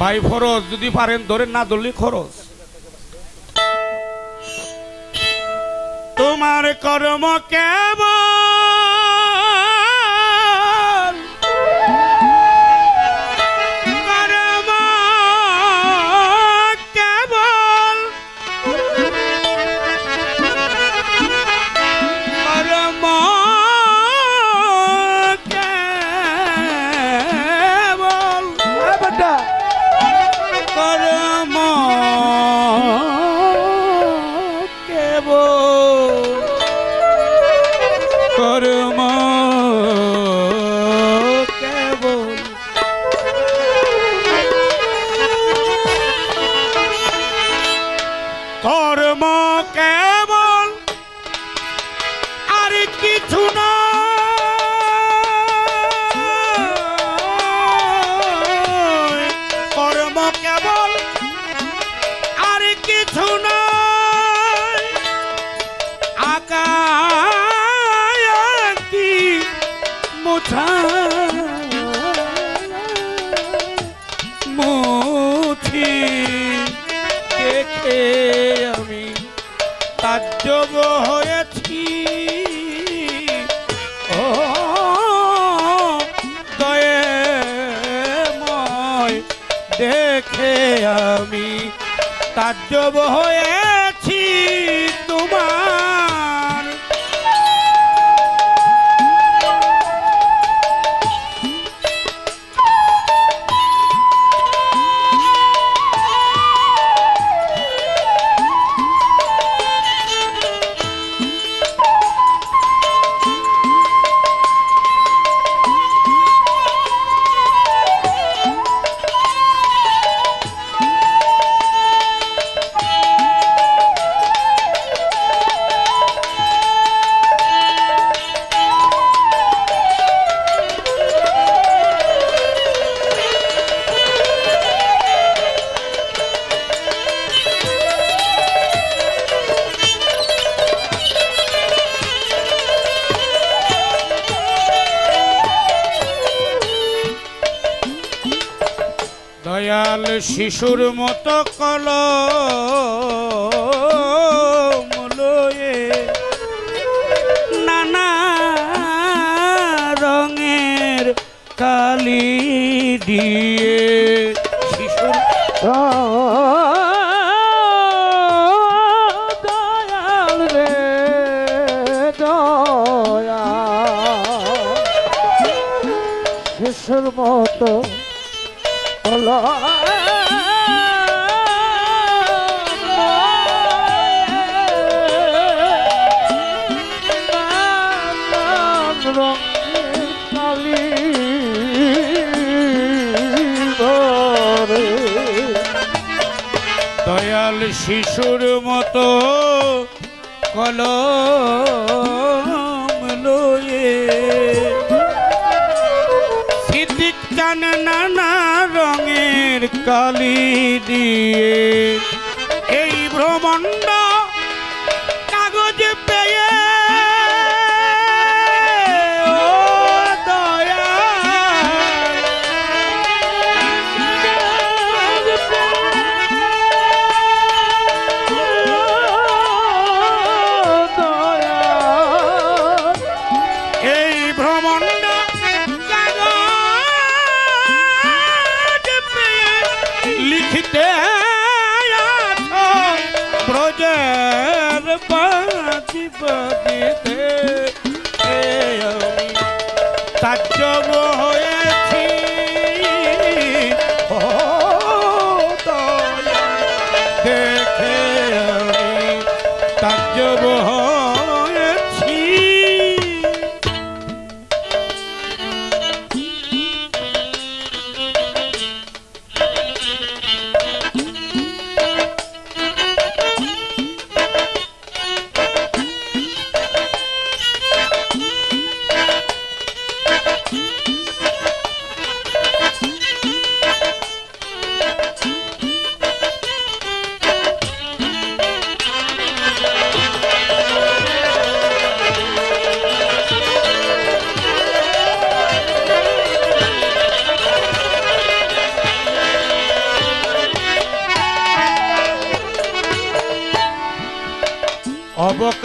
ভাই ফরজ যদি পারেন ধরেন না ধরলি খরচ। তোমার কর্ম কেমন দেখে আমি তাজ্জব হয়েছি শিশুর মতো কল লয়ে নানা রঙের কালি দিয়ে শিশুর দয়াল রে শিশুর মতো হলো দয়াল শিশুর মতো কলম লয়ে। নানা রঙের কালি দিয়ে। বাজি বাজিতে তাজ্জব হয়েছি। দেখে আমি তাজ্জব হয়েছি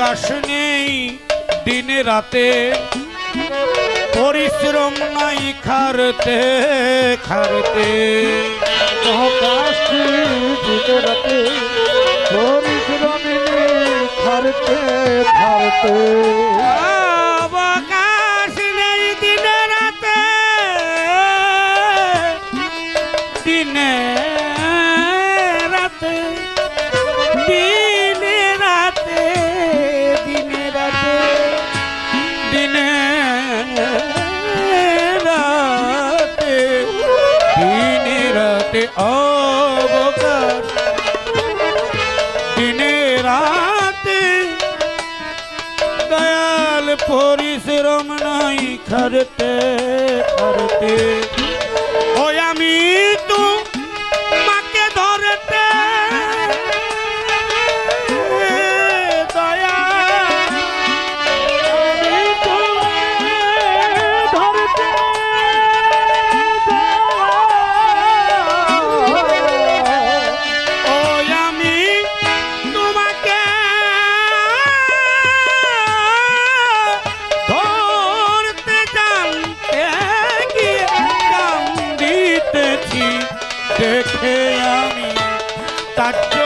অবকাশ নেই দিনে রাতে। পরিশ্রম নাই খারতে খারতে। পরিশ্রম দিনে রাতে। পরিশ্রমী থারতে থারতে অবকাশ দয়াল পরিশ্রম নাই খরতে খরতে। দেখে আমি তাজ্জব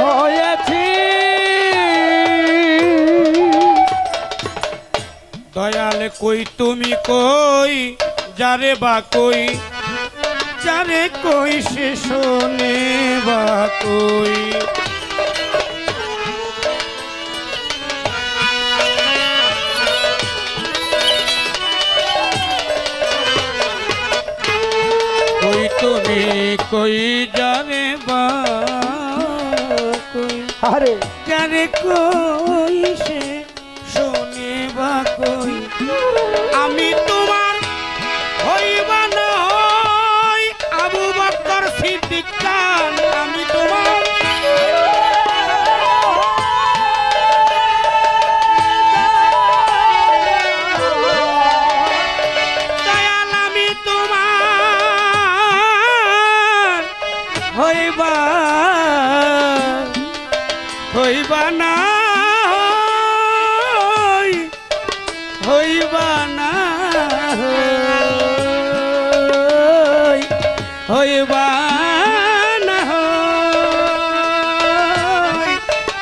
হয়েছি। দয়াল কই তুমি কই, যারে বা কই, যারে কই সে শোনে বা কই। কই তুমি কই, যারে বা আরে। যারে কই হইবা না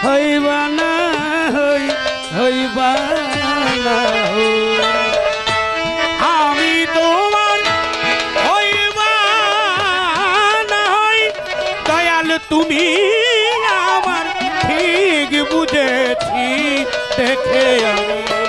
হইবা না হইবা না আমি তোমার না হই দয়াল তুমি আমার ঠিক বুঝেছি, দেখে আমি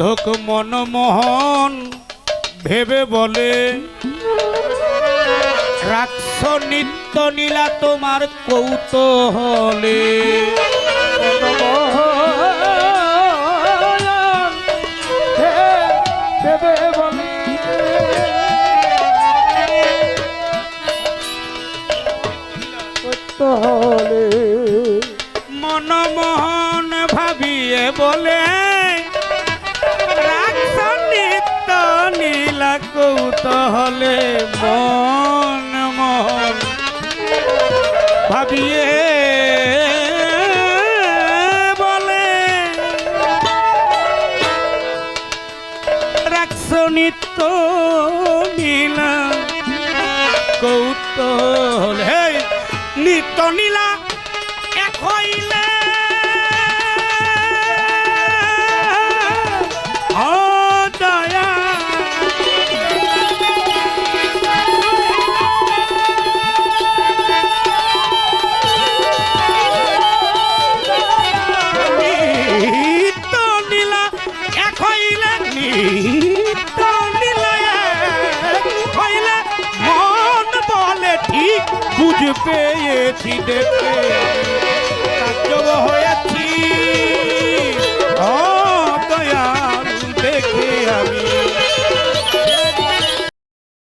সাধক মনমোহন ভেবে বলে রাখছ নিত্য নীলা তোমার কৌতূহলে। মনমোহন ভাবিয়ে বলে কৌতূহলে মন মন ভাবিয়ে বলে রাখছ নিত্য নীলা কৌতূহল। হে নিত্য নীলা পেয়েছি দেখে কাজ হয়েছি।